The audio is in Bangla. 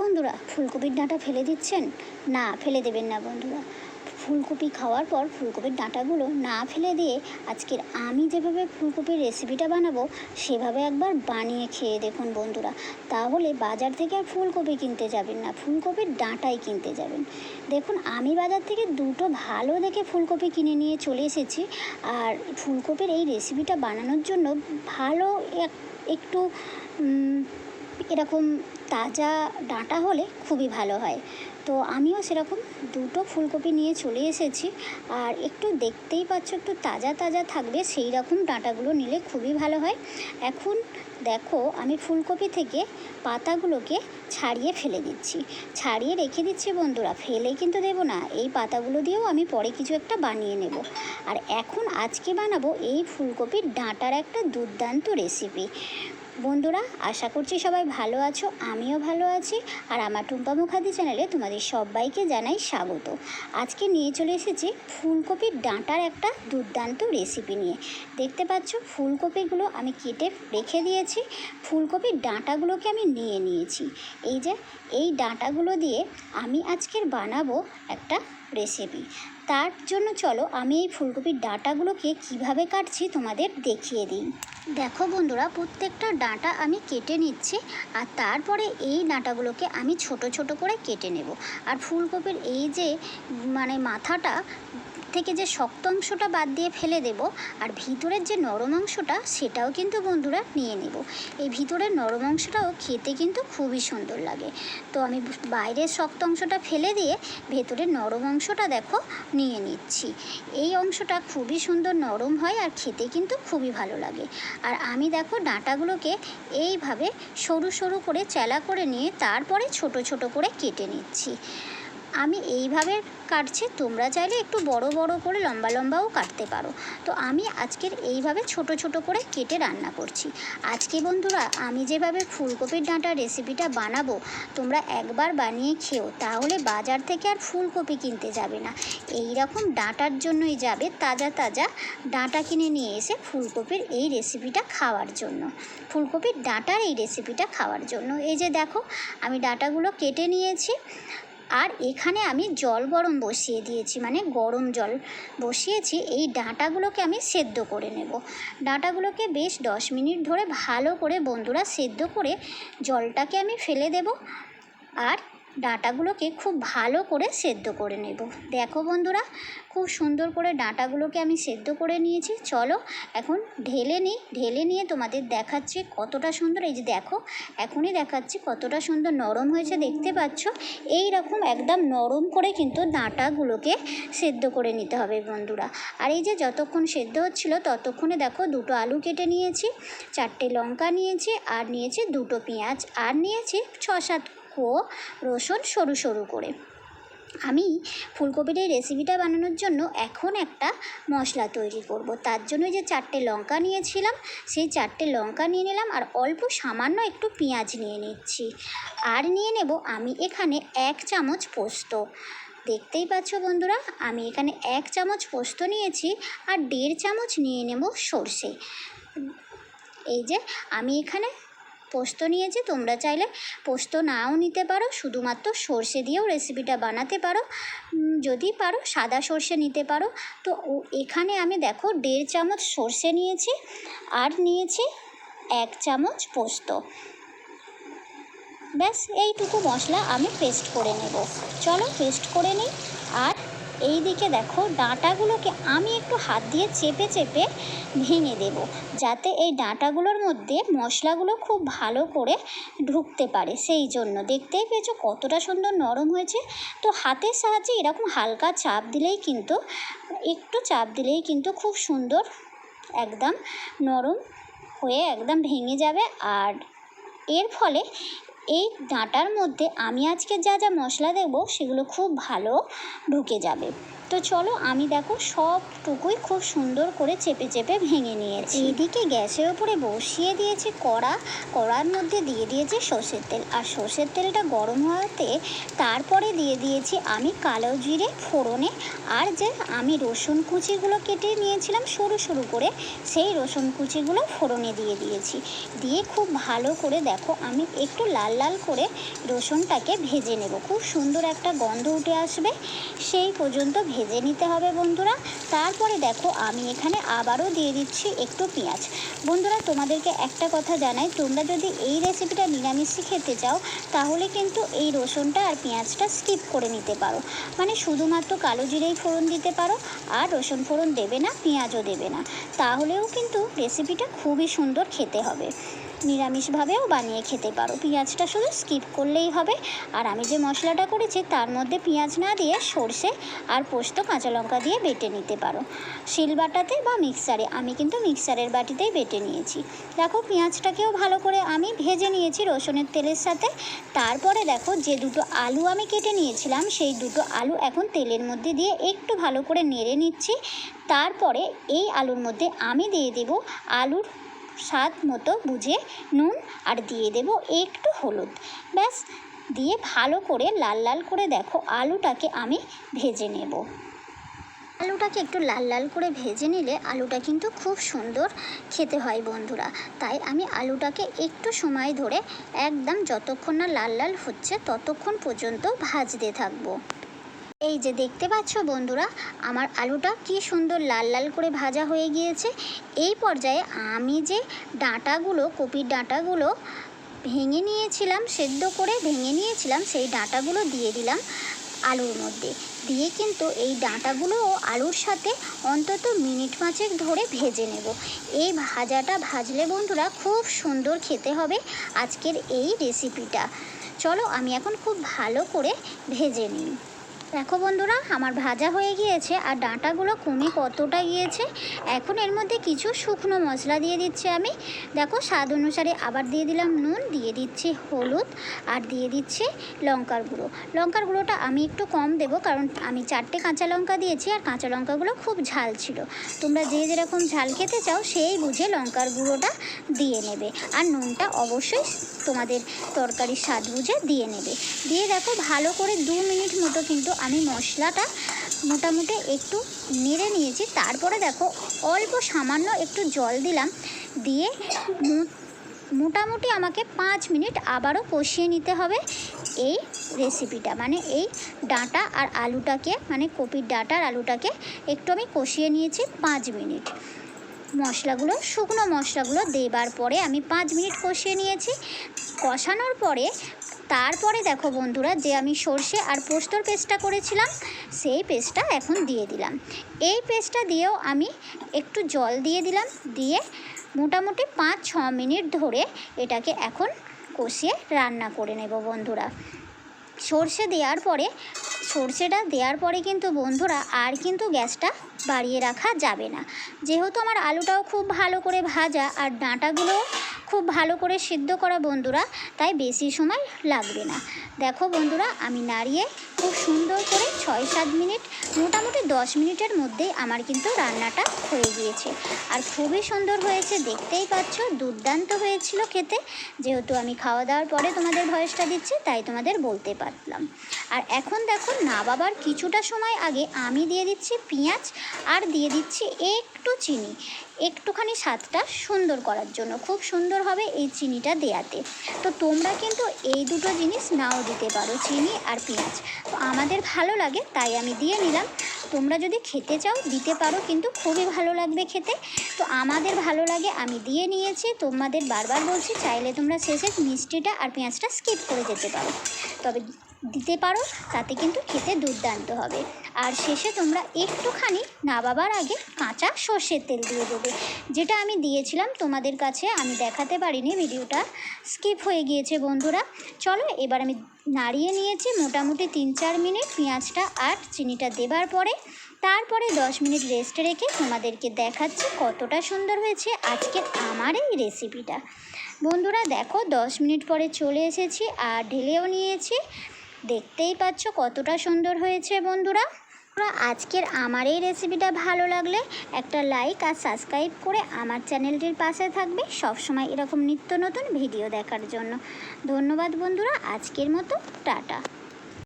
বন্ধুরা, ফুলকপির ডাঁটা ফেলে দিচ্ছেন? না, ফেলে দেবেন না বন্ধুরা। ফুলকপি খাওয়ার পর ফুলকপির ডাঁটাগুলো না ফেলে দিয়ে আজকের আমি যেভাবে ফুলকপির রেসিপিটা বানাবো, সেভাবে একবার বানিয়ে খেয়ে দেখুন বন্ধুরা। তাহলে বাজার থেকে আর ফুলকপি কিনতে যাবেন না, ফুলকপির ডাঁটাই কিনতে যাবেন। দেখুন, আমি বাজার থেকে দুটো ভালো দেখে ফুলকপি কিনে নিয়ে চলে এসেছি। আর ফুলকপির এই রেসিপিটা বানানোর জন্য ভালো এক, একটু এরকম তাজা ডাঁটা হলে খুবই ভালো হয়। তো আমিও সেরকম দুটো ফুলকপি নিয়ে চলে এসেছি। আর একটু দেখতেই পাচ্ছ, একটু তাজা তাজা থাকবে সেই রকম ডাঁটাগুলো নিলে খুবই ভালো হয়। এখন দেখো, আমি ফুলকপি থেকে পাতাগুলোকে ছাড়িয়ে ফেলে দিচ্ছি। ছাড়িয়ে রেখে দিচ্ছি বন্ধুরা, ফেলে কিন্তু দেবো না। এই পাতাগুলো দিয়েও আমি পরে কিছু একটা বানিয়ে নেব। আর এখন আজকে বানাবো এই ফুলকপির ডাঁটার একটা দুর্দান্ত রেসিপি বন্ধুরা, আশা করছি সবাই ভালো আছো, আমিও ভালো আছি, আর আমার টুম্পা মুখার্জি চ্যানেলে তোমাদের সবাইকে জানাই স্বাগত। আজকে নিয়ে চলে এসেছি ফুলকপির ডাঁটার একটা দুর্দান্ত রেসিপি নিয়ে। দেখতে পাচ্ছ, ফুলকপিগুলো আমি কেটে রেখে দিয়েছি, ফুলকপির ডাঁটাগুলোকে আমি নিয়ে নিয়েছি। এই যে, এই ডাঁটাগুলো দিয়ে আমি আজকের বানাবো একটা রেসিপি তার জন্য চলো আমি এই ফুলকপির ডাঁটাগুলোকে কীভাবে কাটছি তোমাদের দেখিয়ে দিই। দেখো বন্ধুরা, প্রত্যেকটা ডাঁটা আমি কেটে নিচ্ছি আর তারপরে এই ডাঁটাগুলোকে আমি ছোট ছোট করে কেটে নেব। আর ফুলকপির এই যে মানে মাথাটা থেকে যে শক্ত অংশটা বাদ দিয়ে ফেলে দেব আর ভিতরের যে নরম অংশটা সেটাও কিন্তু বন্ধুরা নিয়ে নেব। এই ভিতরের নরম অংশটাও খেতে কিন্তু খুবই সুন্দর লাগে। তো আমি বাইরের শক্ত অংশটা ফেলে দিয়ে ভেতরের নরম অংশটা দেখো নিয়ে নিচ্ছি। এই অংশটা খুবই সুন্দর নরম হয় আর খেতে কিন্তু খুবই ভালো লাগে। আর আমি দেখো ডাঁটাগুলোকে এইভাবে সরু সরু করে চেলা করে নিয়ে তারপরে ছোট ছোট করে কেটে নিচ্ছি। আমি এইভাবে কাটছি, তোমরা চাইলে একটু বড় বড় করে লম্বা লম্বাও কাটতে পারো। তো আমি আজকের এইভাবে ছোট ছোট করে কেটে রান্না করছি। আজকে বন্ধুরা, আমি যেভাবে ফুলকপির ডাঁটার রেসিপিটা বানাবো, তোমরা একবার বানিয়ে খেও, তাহলে বাজার থেকে আর ফুলকপি কিনতে যাবে না। এই রকম ডাঁটার জন্যই যাবে তাজা তাজা ডাঁটা কিনে নিয়ে এসে ফুলকপির এই রেসিপিটা খাওয়ার জন্য। ফুলকপির ডাঁটার এই রেসিপিটা খাওয়ার জন্য। এই যে দেখো, আমি ডাঁটাগুলো কেটে নিয়েছি। আর এখানে আমি জল গরম বসিয়ে দিয়েছি মানে গরম জল বসিয়েছি। এই ডাঁটাগুলোকে আমি সেদ্ধ করে নেব। ডাঁটাগুলোকে বেশ দশ মিনিট ধরে ভালো করে বন্ধুরা সেদ্ধ করে জলটাকে আমি ফেলে দেব। আর ডাঁটাগুলোকে খুব ভালো করে সেদ্ধ করে নেব। দেখো বন্ধুরা, খুব সুন্দর করে ডাঁটাগুলোকে আমি সেদ্ধ করে নিয়েছি। চলো এখন ঢেলে নিই। ঢেলে নিয়ে তোমাদের দেখাচ্ছি কতটা সুন্দর। এই যে দেখো, এখনই দেখাচ্ছি কতটা সুন্দর নরম হয়েছে। দেখতে পাচ্ছ? এই রকম একদম নরম করে কিন্তু ডাঁটাগুলোকে সেদ্ধ করে নিতে হবে বন্ধুরা। আর এই যে যতক্ষণ সেদ্ধ হচ্ছিল ততক্ষণে দেখো দুটো আলু কেটে নিয়েছি, চারটে লঙ্কা নিয়েছি, আর নিয়েছি দুটো পেঁয়াজ, আর নিয়েছি ছ সাত কো রসুন সরু সরু করে। আমি ফুলকপির এই রেসিপিটা বানানোর জন্য এখন একটা মশলা তৈরি করব। তার জন্য যে চারটে লঙ্কা নিয়েছিলাম, সেই চারটে লঙ্কা নিয়ে নিলাম আর অল্প সামান্য একটু পেঁয়াজ নিয়ে নিচ্ছি। আর নিয়ে নেব আমি এখানে এক চামচ পোস্ত। দেখতেই পাচ্ছ বন্ধুরা, আমি এখানে এক চামচ পোস্ত নিয়েছি আর দেড় চামচ নিয়ে নেব সর্ষে। এই যে, আমি এখানে পোস্ত নিয়েছি তোমরা চাইলে পোস্ত নাও নিতে পারো, শুধুমাত্র সর্ষে দিয়েও রেসিপিটা বানাতে পারো। যদি পারো, সাদা সর্ষে নিতে পারো। তো এখানে আমি দেখো দেড় চামচ সর্ষে নিয়েছি আর নিয়েছি এক চামচ পোস্ত। ব্যাস, এইটুকু মশলা আমি পেস্ট করে নেব। চলো পেস্ট করে নিই। আর এই দিকে দেখো, ডাঁটাগুলোকে আমি একটু হাত দিয়ে চেপে চেপে ভেঙে দেব, যাতে এই ডাঁটাগুলোর মধ্যে মশলাগুলো খুব ভালো করে ঢুকতে পারে। সেই জন্য দেখতেই পেয়েছ কতটা সুন্দর নরম হয়েছে। তো হাতের সাহায্যে এরকম হালকা চাপ দিলেই কিন্তু, একটু চাপ দিলেই কিন্তু খুব সুন্দর একদম নরম হয়ে একদম ভেঙে যাবে। আর এর ফলে এই ডাঁটার মধ্যে আমি আজকে যা যা মশলা দেবো সেগুলো খুব ভালো ঢুকে যাবে। তো চলো আমি দেখো সবটুকুই খুব সুন্দর করে চেপে চেপে ভেঙে নিয়েছি। এদিকে গ্যাসের ওপরে বসিয়ে দিয়েছি কড়া। কড়ার মধ্যে দিয়ে দিয়েছি সর্ষের তেল। আর সর্ষের তেলটা গরম হওয়াতে তারপরে দিয়ে দিয়েছি আমি কালো জিরে ফোড়নে। আর যে আমি রসুন কুচিগুলো কেটে নিয়েছিলাম সরু সরু করে সেই রসুন কুচিগুলো ফোড়নে দিয়ে দিয়েছি। দিয়ে খুব ভালো করে দেখো আমি একটু লাল লাল করে রসুনটাকে ভেজে নেব। খুব সুন্দর একটা গন্ধ উঠে আসবে। সেই পর্যন্ত ভেজে নিতে হবে বন্ধুরা। তারপরে দেখো, আমি এখানে আবারও দিয়ে দিচ্ছি একটু পেঁয়াজ। বন্ধুরা, তোমাদেরকে একটা কথা জানাই, তোমরা যদি এই রেসিপিটা নিরামিষই খেতে চাও, তাহলে কিন্তু এই রসুনটা আর পেঁয়াজটা স্কিপ করে নিতে পারো। মানে শুধুমাত্র কালো জিরেই ফোড়ন দিতে পারো, আর রসুন ফোড়ন দেবে না, পেঁয়াজও দেবে না। তাহলেও কিন্তু রেসিপিটা খুবই সুন্দর খেতে হবে। নিরামিষভাবেও বানিয়ে খেতে পারো। পেঁয়াজটা শুধু স্কিপ করলেই হবে। আর আমি যে মশলাটা করেছি, তার মধ্যে পেঁয়াজ না দিয়ে সর্ষে আর পোস্ত, কাঁচা লঙ্কা দিয়ে বেটে নিতে পারো। শিলবাটাতে বা মিক্সারে, আমি কিন্তু মিক্সারের বাটিতেই বেটে নিয়েছি। দেখো, পেঁয়াজটাকেও ভালো করে আমি ভেজে নিয়েছি রসুনের তেলের সাথে। তারপরে দেখো, যে দুটো আলু আমি কেটে নিয়েছিলাম, সেই দুটো আলু এখন তেলের মধ্যে দিয়ে একটু ভালো করে নেড়ে নিচ্ছি। তারপরে এই আলুর মধ্যে আমি দিয়ে দেব আলুর স্বাদ মতো বুঝে নুন আর দিয়ে দেব একটু হলুদ। ব্যাস, দিয়ে ভালো করে লাল লাল করে দেখো আলুটাকে আমি ভেজে নেব। আলুটাকে একটু লাল লাল করে ভেজে নিলে আলুটা কিন্তু খুব সুন্দর খেতে হয় বন্ধুরা। তাই আমি আলুটাকে একটু সময় ধরে একদম যতক্ষণ না লাল লাল হচ্ছে ততক্ষণ পর্যন্ত ভাজতে থাকব। এই যে দেখতে পাচ্ছ বন্ধুরা, আমার আলুটা কি সুন্দর লাল লাল করে ভাজা হয়ে গিয়েছে। এই পর্যায়ে আমি যে ডাঁটাগুলো, কপির ডাঁটাগুলো ভেঙে নিয়েছিলাম, সেদ্ধ করে ভেঙে নিয়েছিলাম, সেই ডাঁটাগুলো দিয়ে দিলাম আলুর মধ্যে। দিয়ে কিন্তু এই ডাঁটাগুলোও আলুর সাথে অন্তত মিনিট পাঁচেক ধরে ভেজে নেব। এই ভাজাটা ভাজলে বন্ধুরা খুব সুন্দর খেতে হবে আজকের এই রেসিপিটা চলো, আমি এখন খুব ভালো করে ভেজে নিই। দেখো বন্ধুরা, আমার ভাজা হয়ে গিয়েছে আর ডাঁটাগুলো কমে কতটা গিয়েছে, এখন এর মধ্যে কিছু শুকনো মশলা দিয়ে দিচ্ছি আমি। দেখো, স্বাদ অনুসারে আবার দিয়ে দিলাম নুন, দিয়ে দিচ্ছি হলুদ আর দিয়ে দিচ্ছি লঙ্কার গুঁড়ো। লঙ্কার গুঁড়োটা আমি একটু কম দেবো কারণ আমি চারটে কাঁচা লঙ্কা দিয়েছি আর কাঁচা লঙ্কাগুলো খুব ঝাল ছিল। তোমরা যে যেরকম ঝাল খেতে চাও সেই বুঝে লঙ্কার গুঁড়োটা দিয়ে নেবে আর নুনটা অবশ্যই তোমাদের তরকারির স্বাদ বুঝে দিয়ে নেবে। দিয়ে দেখো, ভালো করে দু মিনিট মতো কিন্তু আমি মশলাটা মোটামুটি একটু নেড়ে নিয়েছি। তারপরে দেখো, অল্প সামান্য একটু জল দিলাম। দিয়ে মোটামুটি আমাকে পাঁচ মিনিট আবারও কষিয়ে নিতে হবে এই রেসিপিটা মানে এই ডাঁটা আর আলুটাকে মানে কপির ডাঁটা আর আলুটাকে একটু আমি কষিয়ে নিয়েছি পাঁচ মিনিট। মশলাগুলো, শুকনো মশলাগুলো দেবার পরে আমি পাঁচ মিনিট কষিয়ে নিয়েছি। কষানোর পরে তারপরে দেখো বন্ধুরা, যে আমি সর্ষে আর পোস্তর পেস্টটা করেছিলাম, সেই পেস্টটা এখন দিয়ে দিলাম। এই পেস্টটা দিয়েও আমি একটু জল দিয়ে দিলাম, দিয়ে মোটামুটি পাঁচ, ছ মিনিট ধরে এটাকে এখন কষিয়ে রান্না করে নেব বন্ধুরা। সর্ষে দেওয়ার পরে, সর্ষেটা দেওয়ার পরে কিন্তু বন্ধুরা আর কিন্তু গ্যাসটা বাড়িয়ে রাখা যাবে না। যেহেতু আমার আলুটাও খুব ভালো করে ভাজা আর ডাঁটাগুলোও খুব ভালো করে সিদ্ধ করা বন্ধুরা, তাই বেশি সময় লাগবে না। দেখো বন্ধুরা, আমি নাড়িয়ে খুব সুন্দর করে ছয় সাত মিনিট, মোটামুটি দশ মিনিটের মধ্যেই আমার কিন্তু রান্নাটা হয়ে গিয়েছে। আর খুবই সুন্দর হয়েছে, দেখতেই পাচ্ছ, দুর্দান্ত হয়েছিল খেতে। যেহেতু আমি খাওয়া দাওয়ার পরে তোমাদের ভয়েসটা দিচ্ছি, তাই তোমাদের বলতে পারলাম। আর এখন দেখো না বাবার কিছুটা সময় আগে আমি দিয়ে দিচ্ছি পেঁয়াজ আর দিয়ে দিচ্ছি একটু চিনি। একটুখানি স্বাদটা সুন্দর করার জন্য, খুব সুন্দর হবে এই চিনিটা দেয়াতে। তো তোমরা কিন্তু এই দুটো জিনিস নাও দিতে পারো, চিনি আর পেঁয়াজ। তো আমাদের ভালো লাগে, তাই আমি দিয়ে নিলাম। তোমরা যদি খেতে চাও, দিতে পারো, কিন্তু খুবই ভালো লাগবে খেতে। তো আমাদের ভালো লাগে, আমি দিয়ে নিয়েছি। তোমাদের বারবার বলছি, চাইলে তোমরা শেষে মিষ্টিটা আর পেঁয়াজটা স্কিপ করে যেতে পারো। তবে দিতে পারো, তাতে কিন্তু খেতে দুর্দান্ত হবে। আর শেষে তোমরা একটুখানি নাবাবার আগে কাঁচা সর্ষের তেল দিয়ে দেবে। যেটা আমি দিয়েছিলাম, তোমাদের কাছে আমি দেখাতে পারিনি ভিডিওটা। স্কিপ হয়ে গিয়েছে বন্ধুরা। চলো, এবার আমি নাড়িয়ে নিয়েছি মোটামুটি তিন চার মিনিট পেঁয়াজটা আর চিনিটা দেবার পরে। তারপরে দশ মিনিট রেস্ট রেখে তোমাদেরকে দেখাচ্ছি কতটা সুন্দর হয়েছে আজকে আমার এই রেসিপিটা বন্ধুরা, দেখো, দশ মিনিট পরে চলে এসেছি আর ঢেলেও নিয়েছি। দেখতেই পাচ্ছ কতটা সুন্দর হয়েছে বন্ধুরা। আজকের আমার এই রেসিপিটা ভালো লাগলে একটা লাইক আর সাবস্ক্রাইব করে আমার চ্যানেলটির পাশে থাকবে সবসময় এরকম নিত্য নতুন ভিডিও দেখার জন্য। ধন্যবাদ বন্ধুরা, আজকের মতো, টাটা।